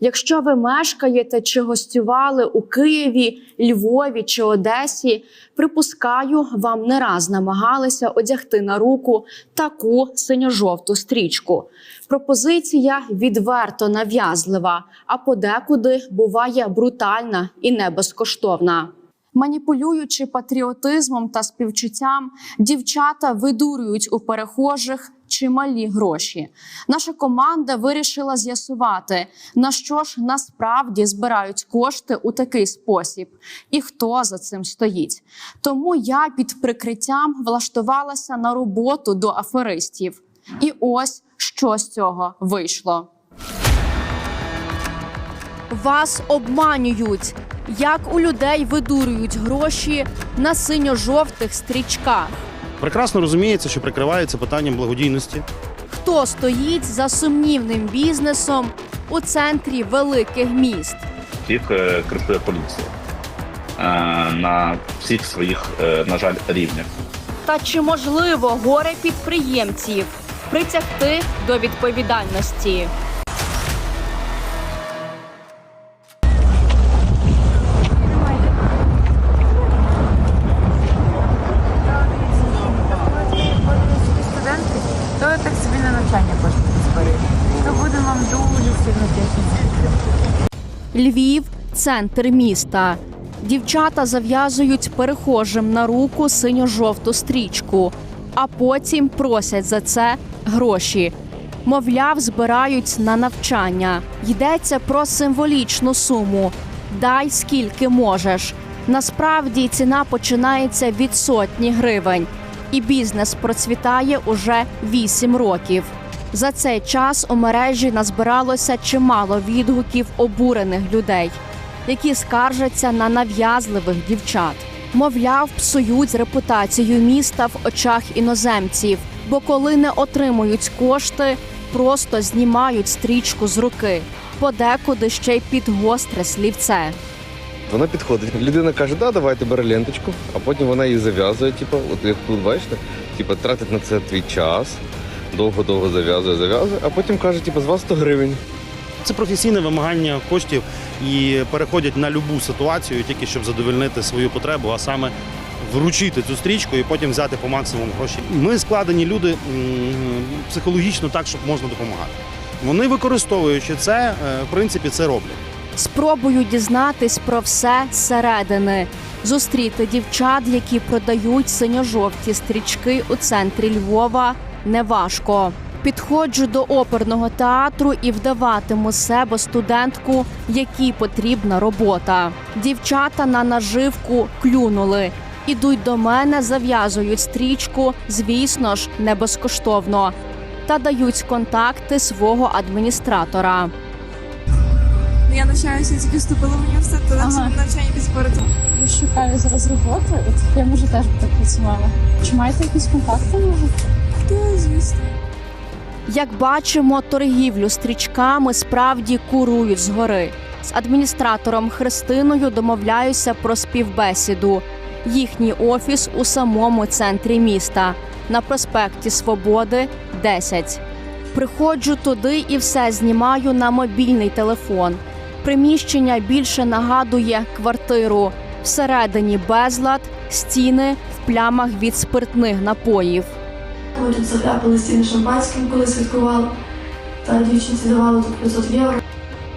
Якщо ви мешкаєте чи гостювали у Києві, Львові чи Одесі, припускаю, вам не раз намагалися одягти на руку таку синьо-жовту стрічку. Пропозиція відверто нав'язлива, а подекуди буває брутальна і не безкоштовна. Маніпулюючи патріотизмом та співчуттям, дівчата видурюють у перехожих чималі гроші. Наша команда вирішила з'ясувати, на що ж насправді збирають кошти у такий спосіб, і хто за цим стоїть. Тому я під прикриттям влаштувалася на роботу до аферистів. І ось що з цього вийшло. Вас обманюють. Як у людей видурюють гроші на синьо-жовтих стрічках? Прекрасно розуміється, що прикривається питанням благодійності. Хто стоїть за сумнівним бізнесом у центрі великих міст? їх е, поліція е, на всіх своїх, е, на жаль, рівнях. Та чи можливо горе підприємців притягти до відповідальності? Львів центр міста. Дівчата зав'язують перехожим на руку синьо-жовту стрічку, а потім просять за це гроші. Мовляв, збирають на навчання. Йдеться про символічну суму. Дай скільки можеш. Насправді ціна починається від сотні гривень, і бізнес процвітає уже 8 років. За цей час у мережі назбиралося чимало відгуків обурених людей, які скаржаться на нав'язливих дівчат. Мовляв, псують репутацію міста в очах іноземців, бо коли не отримують кошти, просто знімають стрічку з руки, подекуди ще й під гостре слівце. Вона підходить. Людина каже, да, давайте бери ленточку, а потім вона її зав'язує. Типу, от як тут бачите, типу, тратить на це твій час, довго-довго зав'язує, зав'язує, а потім каже, типу, з вас 100 гривень. Це професійне вимагання коштів і переходять на любу ситуацію, тільки щоб задовольнити свою потребу, а саме вручити цю стрічку і потім взяти по максимуму гроші. Ми складені люди психологічно так, щоб можна допомагати. Вони використовуючи це, е, в принципі, це роблять. Спробую дізнатись про все зсередини, зустріти дівчат, які продають синьо-жовті стрічки у центрі Львова, неважко. Підходжу до оперного театру і вдаватиму себе студентку, якій потрібна робота. Дівчата на наживку клюнули. Ідуть до мене, зав'язують стрічку, звісно ж, не безкоштовно, та дають контакти свого адміністратора. Я навчаюся, тільки вступила в університет, то Ага. ага. навчання перед. Я шукаю зараз роботу, от я може теж так працювала. Чи маєте якісь контакти може? Та, звісно. Як бачимо, торгівлю стрічками справді курують згори. З адміністратором Христиною домовляюся про співбесіду. Їхній офіс у самому центрі міста на проспекті Свободи 10. Приходжу туди і все знімаю на мобільний телефон. Приміщення більше нагадує квартиру. Всередині безлад, стіни в плямах від спиртних напоїв. Ми тут заляпали стіни шампанським, коли святкували. Та дівчинці давали тут 500 євро.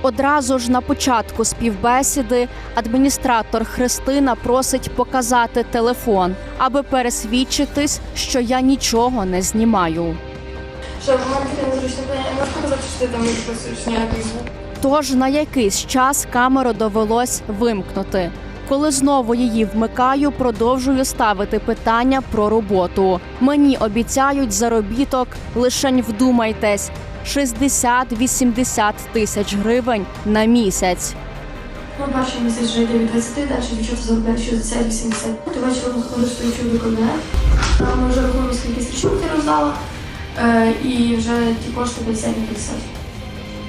Одразу ж на початку співбесіди адміністратор Христина просить показати телефон, аби пересвідчитись, що я нічого не знімаю. Що, в мене таке незручне питання, можеш показати, що ти там не працюєш? Тож на якийсь час камеру довелось вимкнути. Коли знову її вмикаю, продовжую ставити питання про роботу. Мені обіцяють заробіток, лишень вдумайтесь, 60-80 тисяч гривень на місяць. Ну, перший місяць вже йде від 20, далі дівчата заробляють 60-80. Ти стоючи до кабінет. Ми вже рахуємо, скільки стрічок ти роздала. Е, і вже ті кошти 50 на 50.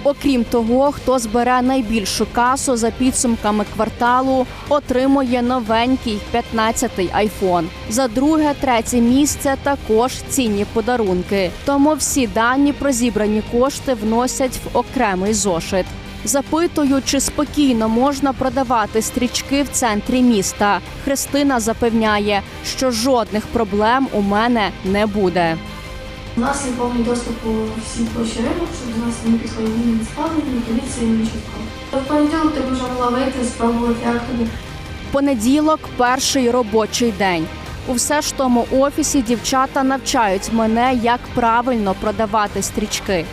Окрім того, хто збере найбільшу касу за підсумками кварталу, отримує новенький 15-й айфон. За друге, третє місце також цінні подарунки. Тому всі дані про зібрані кошти вносять в окремий зошит. Запитую, чи спокійно можна продавати стрічки в центрі міста. Христина запевняє, що жодних проблем у мене не буде. У нас є повний доступ у всі площі ринок, щоб до нас не підходили ні відставлені, ні поліція, ні нічого. В понеділок ти вже могла вийти, спробувати, як тобі. Понеділок перший робочий день. У все ж тому офісі дівчата навчають мене, як правильно продавати стрічки.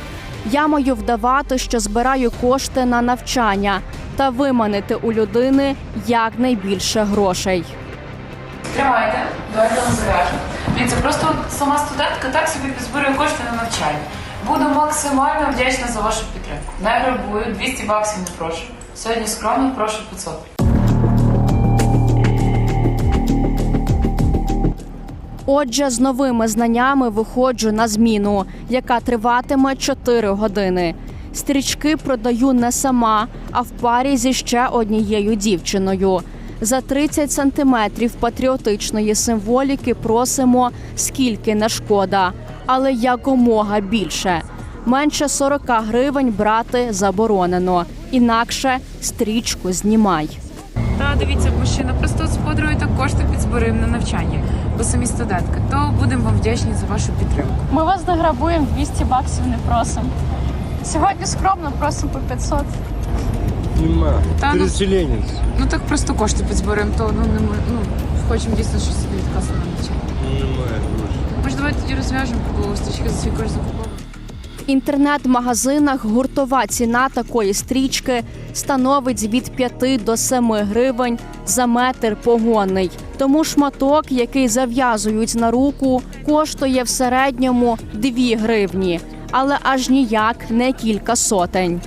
Я маю вдавати, що збираю кошти на навчання та виманити у людини якнайбільше грошей. Тримайте, давайте вам зав'яжемо. Дивіться, просто сама студентка так собі підзбирує кошти на навчання. Буду максимально вдячна за вашу підтримку. Не грабую, 200 баксів не прошу. Сьогодні скромно прошу 500. Отже, з новими знаннями виходжу на зміну, яка триватиме 4 години. Стрічки продаю не сама, а в парі зі ще однією дівчиною. За 30 сантиметрів патріотичної символіки просимо скільки не шкода, але якомога більше. Менше 40 гривень брати заборонено. Інакше стрічку знімай. Та дивіться, мужчина, просто з подругою так кошти підзбираємо на навчання, бо самі студентки. То будемо вам вдячні за вашу підтримку. Ми вас не грабуємо, 200 баксів не просимо. Сьогодні скромно просимо по 500. Та ну, ну так просто кошти підзбираємо, то ну не ми, ну хочемо дійсно щось собі відказати на навчання. Може, давайте тоді розв'яжемо, бо стрічки за свій кошт закуповуємо. Інтернет-магазинах гуртова ціна такої стрічки становить від 5 до 7 гривень за метр погонний. Тому шматок, який зав'язують на руку, коштує в середньому 2 гривні, але аж ніяк не кілька сотень.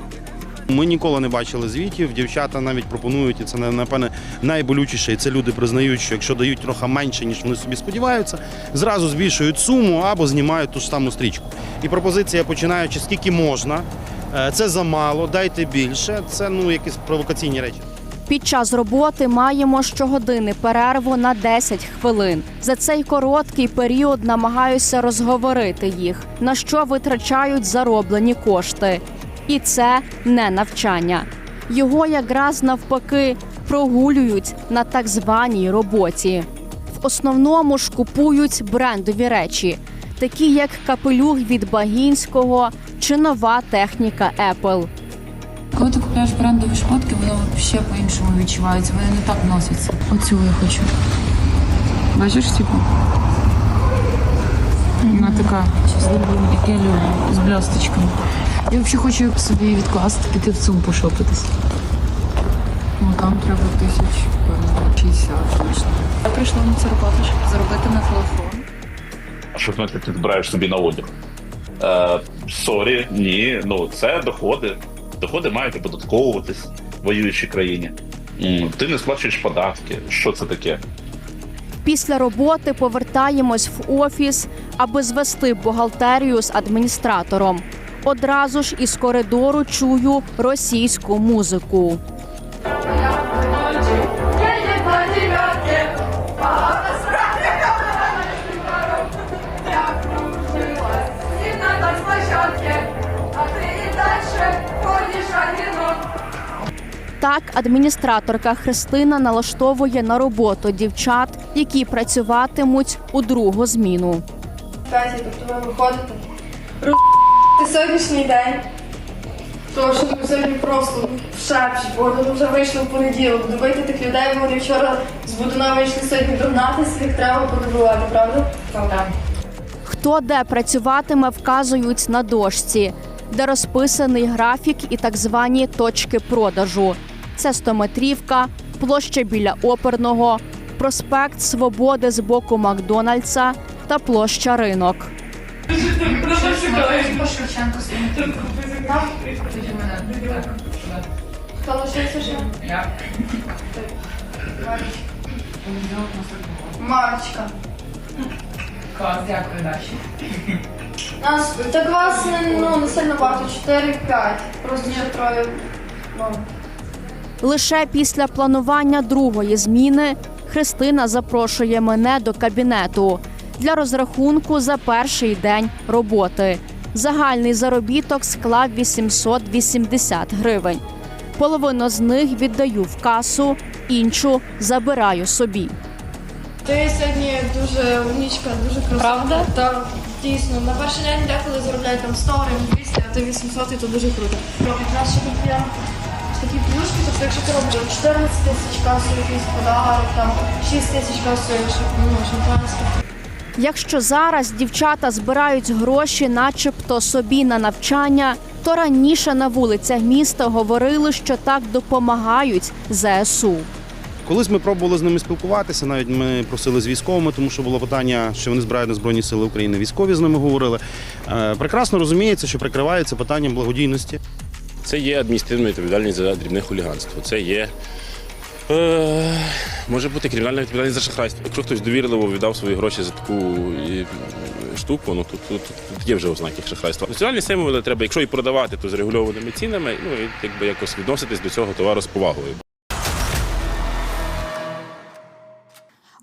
Ми ніколи не бачили звітів. Дівчата навіть пропонують, і це напевне найболючіше. І це люди признають, що якщо дають трохи менше, ніж вони собі сподіваються, зразу збільшують суму або знімають ту ж саму стрічку. І пропозиція, починаючи скільки можна, е, це замало, дайте більше. Це ну якісь провокаційні речі. Під час роботи маємо щогодини перерву на 10 хвилин. За цей короткий період намагаюся розговорити їх, на що витрачають зароблені кошти. І це не навчання. Його якраз навпаки прогулюють на так званій роботі. В основному ж купують брендові речі, такі як капелюх від Багінського чи нова техніка Apple. Коли ти купляєш брендові шмотки, воно ще по-іншому відчувається, вони не так носяться. Оцю я хочу. Бачиш, типу? Вона така, як я люблю, з блісточками. Я взагалі хочу собі відкласти, піти в ЦУМ пошопитись. Ну там треба тисяч, певно, 60 точно. Я прийшла на цю роботу, щоб заробити на телефон. А що значить ти збираєш собі на одяг? Е, Сорі, ні, ну це доходи. Доходи мають оподатковуватись в воюючій країні. Ти не сплачуєш податки. Що це таке? Після роботи повертаємось в офіс, аби звести бухгалтерію з адміністратором. Одразу ж із коридору чую російську музику. Так, адміністраторка Христина налаштовує на роботу дівчат, які працюватимуть у другу зміну. Тобто ви виходите. Ти сьогоднішній день. Тому що ми сьогодні просто в шепчі, бо вже вийшли в понеділок. Добити тих людей, бо вони вчора з Будуна вийшли сьогодні догнатися, їх треба подобувати, правда? Так. Хто де працюватиме, вказують на дошці, де розписаний графік і так звані точки продажу. Це стометрівка, площа біля оперного, проспект Свободи з боку Макдональдса та площа ринок. Хто лишився ще? Марочка. Клас, дякую, Даші. Нас, так вас не, ну, не сильно багато, 4-5. Просто ще троє. Ну. Лише після планування другої зміни Христина запрошує мене до кабінету для розрахунку за перший день роботи. Загальний заробіток склав 880 гривень. Половину з них віддаю в касу, іншу забираю собі. Ти сьогодні дуже умнічка, дуже красива. Правда? Так, дійсно. На перший день деколи заробляють там 100 гривень, 200, а ти 800, і то дуже круто. Нас ще такі плюшки, тобто якщо ти робиш 14 тисяч касу якийсь подарок, там 6 тисяч касу, якщо ну, шампанське. Якщо зараз дівчата збирають гроші, начебто собі на навчання, то раніше на вулицях міста говорили, що так допомагають ЗСУ. Колись ми пробували з ними спілкуватися, навіть ми просили з військовими, тому що було питання, що вони збирають на Збройні Сили України. Військові з ними говорили. Е, Прекрасно розуміється, що прикривається питанням благодійності. Це є адміністративна відповідальність за дрібне хуліганство. Це є. Е, може бути кримінальна відповідальність за шахрайство. Якщо хтось довірливо віддав свої гроші за таку і, штуку, ну тут, тут, тут є вже ознаки шахрайства. Національні символи треба, якщо і продавати, то з регульованими цінами, ну і якби якось відноситись до цього товару з повагою.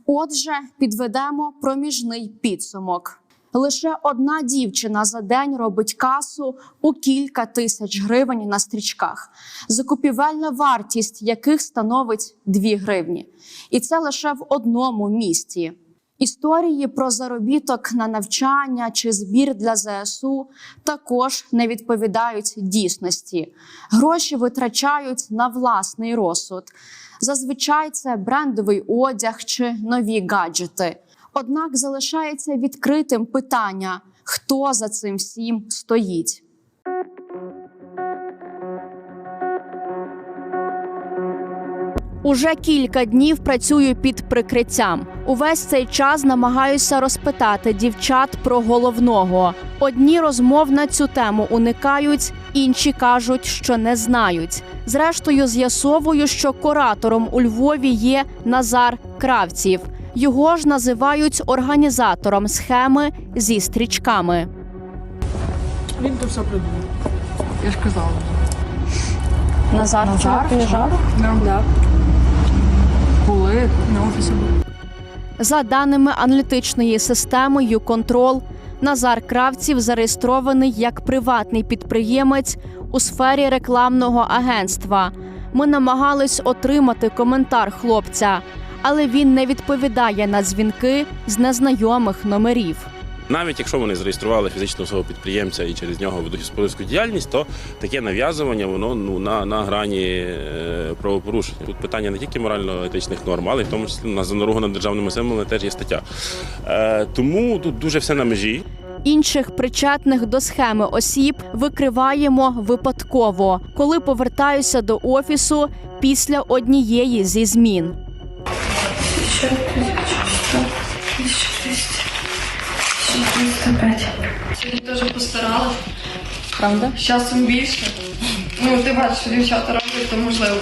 Отже, підведемо проміжний підсумок. Лише одна дівчина за день робить касу у кілька тисяч гривень на стрічках, закупівельна вартість яких становить 2 гривні. І це лише в одному місті. Історії про заробіток на навчання чи збір для ЗСУ також не відповідають дійсності. Гроші витрачають на власний розсуд. Зазвичай це брендовий одяг чи нові гаджети. Однак залишається відкритим питання, хто за цим всім стоїть. Уже кілька днів працюю під прикриттям. Увесь цей час намагаюся розпитати дівчат про головного. Одні розмов на цю тему уникають, інші кажуть, що не знають. Зрештою, з'ясовую, що куратором у Львові є Назар Кравців. Його ж називають організатором схеми зі стрічками. Він то все придумав. Я ж казала. Назар, Назар приїжджав? Да. Були на офісі були. За даними аналітичної системи «Юконтрол», Назар Кравців зареєстрований як приватний підприємець у сфері рекламного агентства. Ми намагались отримати коментар хлопця, але він не відповідає на дзвінки з незнайомих номерів. Навіть якщо вони зареєстрували фізичного свого підприємця і через нього ведуть господарську діяльність, то таке нав'язування воно ну на, на грані е, правопорушення. Тут питання не тільки морально-етичних норм, але й в тому числі на за над державними символами теж є стаття. Е, тому тут дуже все на межі. Інших причетних до схеми осіб викриваємо випадково, коли повертаюся до офісу після однієї зі змін. Сьогодні теж постаралась. Правда? Часом більше. Ну, ти бачиш, що дівчата роблять, то можливо.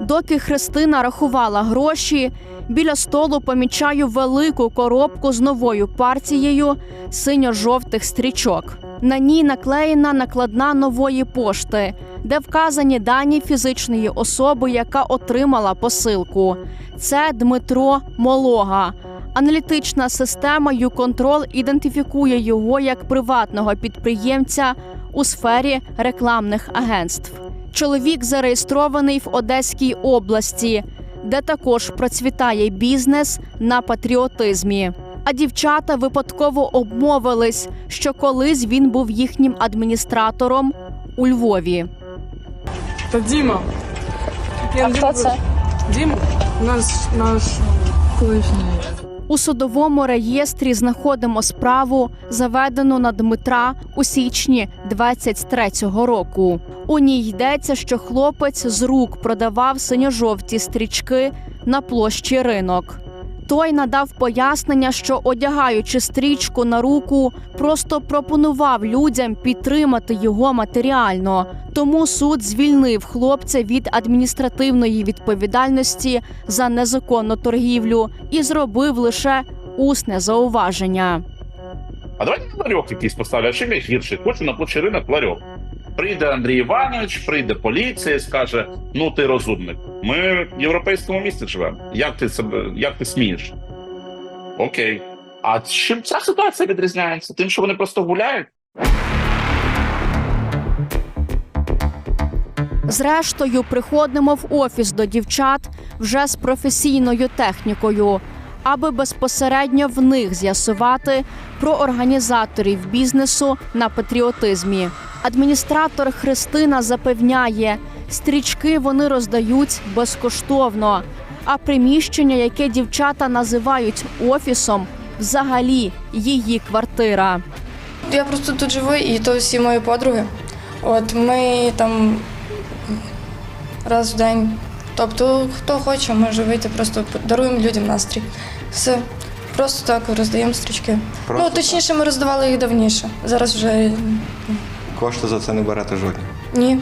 Доки Христина рахувала гроші, біля столу помічаю велику коробку з новою партією синьо-жовтих стрічок. На ній наклеєна накладна нової пошти, де вказані дані фізичної особи, яка отримала посилку. Це Дмитро Молога. Аналітична система «Юконтрол» ідентифікує його як приватного підприємця у сфері рекламних агентств. Чоловік зареєстрований в Одеській області, де також процвітає бізнес на патріотизмі. А дівчата випадково обмовились, що колись він був їхнім адміністратором у Львові. Та Діма. А хто це? Діма. Наш, наш колишній. У судовому реєстрі знаходимо справу, заведену на Дмитра у січні 23-го року. У ній йдеться, що хлопець з рук продавав синьо-жовті стрічки на площі ринок. Той надав пояснення, що одягаючи стрічку на руку, просто пропонував людям підтримати його матеріально. Тому суд звільнив хлопця від адміністративної відповідальності за незаконну торгівлю і зробив лише усне зауваження. А давайте ларьок якийсь поставлю, а я гірший? Хочу на площі ринок ларьок. Прийде Андрій Іванович, прийде поліція і скаже: ну ти розумник. Ми в європейському місті живемо. Як ти себе, як ти смієш? Окей. А чим ця ситуація відрізняється? Тим, що вони просто гуляють? Зрештою, приходимо в офіс до дівчат вже з професійною технікою, аби безпосередньо в них з'ясувати про організаторів бізнесу на патріотизмі. Адміністратор Христина запевняє, стрічки вони роздають безкоштовно, а приміщення, яке дівчата називають офісом, взагалі її квартира. Я просто тут живу, і то всі мої подруги. От ми там раз в день. Тобто, хто хоче, може вийти, просто даруємо людям настрій. Все. Просто так роздаємо стрічки. ну, точніше, ми роздавали їх давніше. Зараз вже Кошти за це не берете жодні. ні.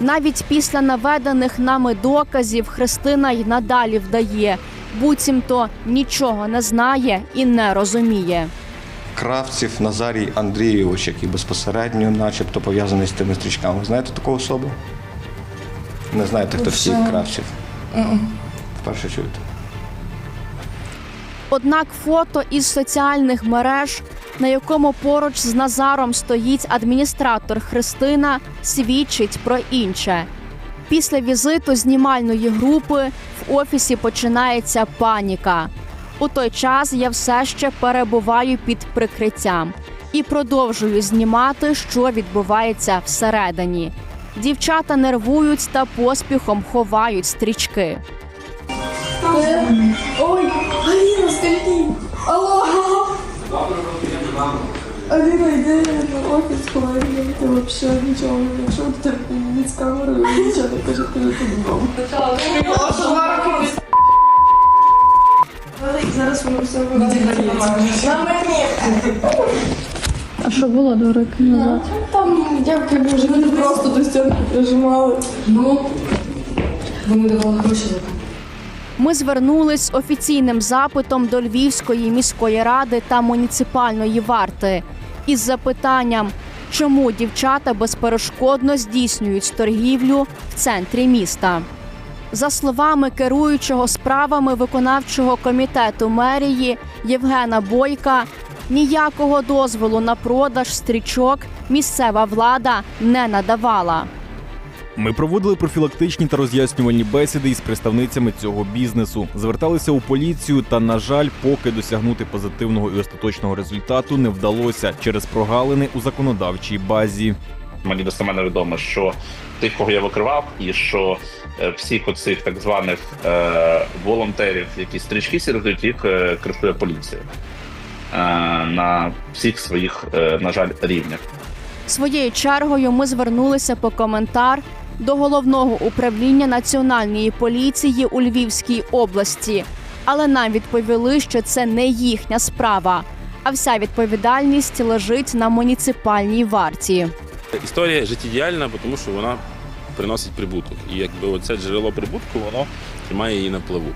Навіть після наведених нами доказів Христина й надалі вдає, буцімто нічого не знає і не розуміє. Кравців Назарій Андрійович, який безпосередньо, начебто, пов'язаний з тими стрічками. Знаєте таку особу? Не знаєте, хто всі Вже- кравців? Вперше чуєте. Однак фото із соціальних мереж, на якому поруч з Назаром стоїть адміністратор Христина, свідчить про інше. Після візиту знімальної групи в офісі починається паніка. У той час я все ще перебуваю під прикриттям і продовжую знімати, що відбувається всередині. Дівчата нервують та поспіхом ховають стрічки. Ой, Аліна, скажіть! Алло! Аліна, йди на офіс, коли ти взагалі нічого не якщо ти не з камерою, нічого не кажеш, кажи ти додому. Зараз воно все виглядає. На мені! А що було до роки назад? Там дівки дуже мене просто до стінки прижимали. Ну, вони давали гроші за Ми звернулись з офіційним запитом до Львівської міської ради та муніципальної варти із запитанням, чому дівчата безперешкодно здійснюють торгівлю в центрі міста. За словами керуючого справами виконавчого комітету мерії Євгена Бойка, ніякого дозволу на продаж стрічок місцева влада не надавала. Ми проводили профілактичні та роз'яснювальні бесіди із представницями цього бізнесу, зверталися у поліцію, та, на жаль, поки досягнути позитивного і остаточного результату не вдалося через прогалини у законодавчій базі. Мені достеменно відомо, що тих, кого я викривав, і що е, всіх оцих так званих е, волонтерів, які стрічки сірозують, їх е, кришує поліція на всіх своїх, е, на жаль, рівнях. Своєю чергою ми звернулися по коментар до головного управління національної поліції у Львівській області, але нам відповіли, що це не їхня справа, а вся відповідальність лежить на муніципальній варті. Історія життєдіяльна, тому що вона приносить прибуток. І якби оце джерело прибутку, воно тримає її на плаву.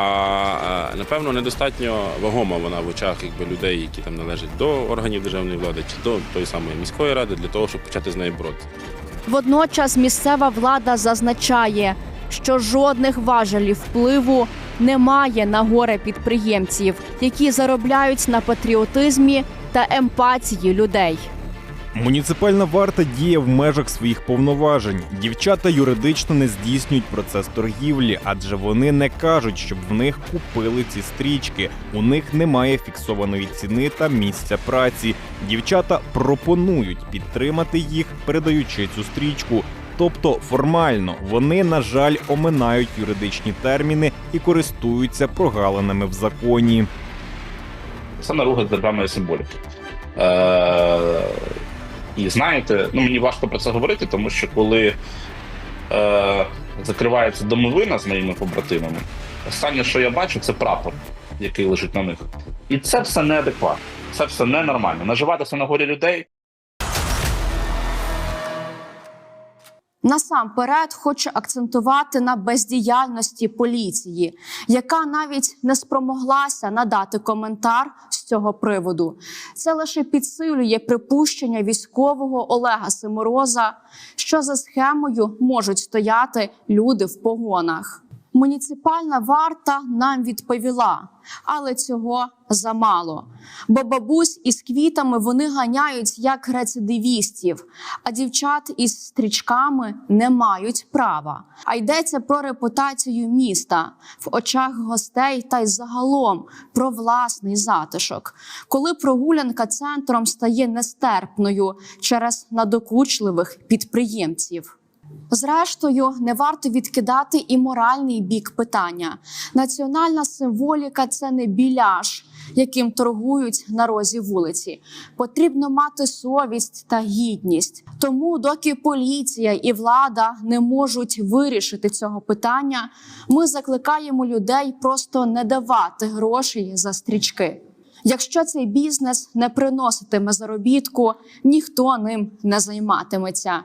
А а, напевно недостатньо вагома вона в очах якби, людей, які там належать до органів державної влади чи до тої самої міської ради, для того, щоб почати з нею боротися. Водночас місцева влада зазначає, що жодних важелів впливу немає на горе підприємців, які заробляють на патріотизмі та емпатії людей. Муніципальна варта діє в межах своїх повноважень. Дівчата юридично не здійснюють процес торгівлі, адже вони не кажуть, щоб в них купили ці стрічки. У них немає фіксованої ціни та місця праці. Дівчата пропонують підтримати їх, передаючи цю стрічку. Тобто формально вони, на жаль, оминають юридичні терміни і користуються прогалинами в законі. Наруга з державної символіки. І знаєте, ну мені важко про це говорити, тому що коли е, закривається домовина з моїми побратимами, останнє, що я бачу, це прапор, який лежить на них. І це все неадекватно, це все ненормально. Наживатися на горі людей Насамперед хочу акцентувати на бездіяльності поліції, яка навіть не спромоглася надати коментар з цього приводу. Це лише підсилює припущення військового Олега Симороза, що за схемою можуть стояти люди в погонах. Муніципальна варта нам відповіла, але цього замало. Бо бабусь із квітами вони ганяють як рецидивістів, а дівчат із стрічками не мають права. А йдеться про репутацію міста в очах гостей та й загалом про власний затишок, коли прогулянка центром стає нестерпною через надокучливих підприємців. Зрештою, не варто відкидати і моральний бік питання. Національна символіка це не біляш, яким торгують на розі вулиці. Потрібно мати совість та гідність. Тому, доки поліція і влада не можуть вирішити цього питання, ми закликаємо людей просто не давати грошей за стрічки. Якщо цей бізнес не приноситиме заробітку, ніхто ним не займатиметься.